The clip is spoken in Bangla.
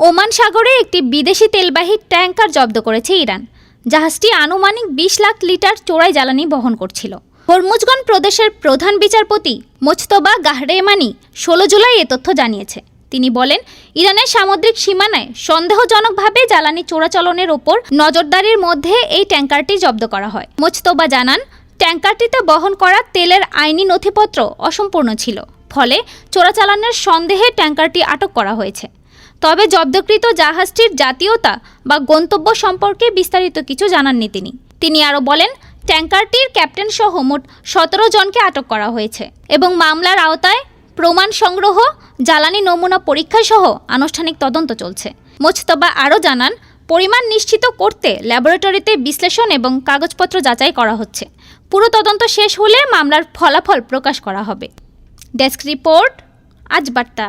ওমান সাগরে একটি বিদেশি তেলবাহী ট্যাঙ্কার জব্দ করেছে ইরান। জাহাজটি আনুমানিক বিশ লাখ লিটার চোরাই জ্বালানি বহন করছিল। হরমুজগঞ্জ প্রদেশের প্রধান বিচারপতি মোজতবা গাহরেমানি ষোলো জুলাই এ তথ্য জানিয়েছে। তিনি বলেন, ইরানের সামুদ্রিক সীমানায় সন্দেহজনকভাবে জ্বালানি চোরাচালানের ওপর নজরদারির মধ্যে এই ট্যাঙ্কারটি জব্দ করা হয়। মোজতবা জানান, ট্যাঙ্কারটিতে বহন করা তেলের আইনি নথিপত্র অসম্পূর্ণ ছিল। ফলে চোরাচালানের সন্দেহে ট্যাঙ্কারটি আটক করা হয়েছে। তবে জব্দকৃত জাহাজটির জাতীয়তা বা গন্তব্য সম্পর্কে বিস্তারিত কিছু জানাননি তিনি। তিনি আরও বলেন, ট্যাঙ্কারটির ক্যাপ্টেন সহ মোট সতেরো জনকে আটক করা হয়েছে এবং মামলার আওতায় প্রমাণ সংগ্রহ, জ্বালানি নমুনা পরীক্ষা সহ আনুষ্ঠানিক তদন্ত চলছে। মোজতবা আরও জানান, পরিমাণ নিশ্চিত করতে ল্যাবরেটরিতে বিশ্লেষণ এবং কাগজপত্র যাচাই করা হচ্ছে। পুরো তদন্ত শেষ হলে মামলার ফলাফল প্রকাশ করা হবে। ডেস্ক রিপোর্ট, আজ বার্তা।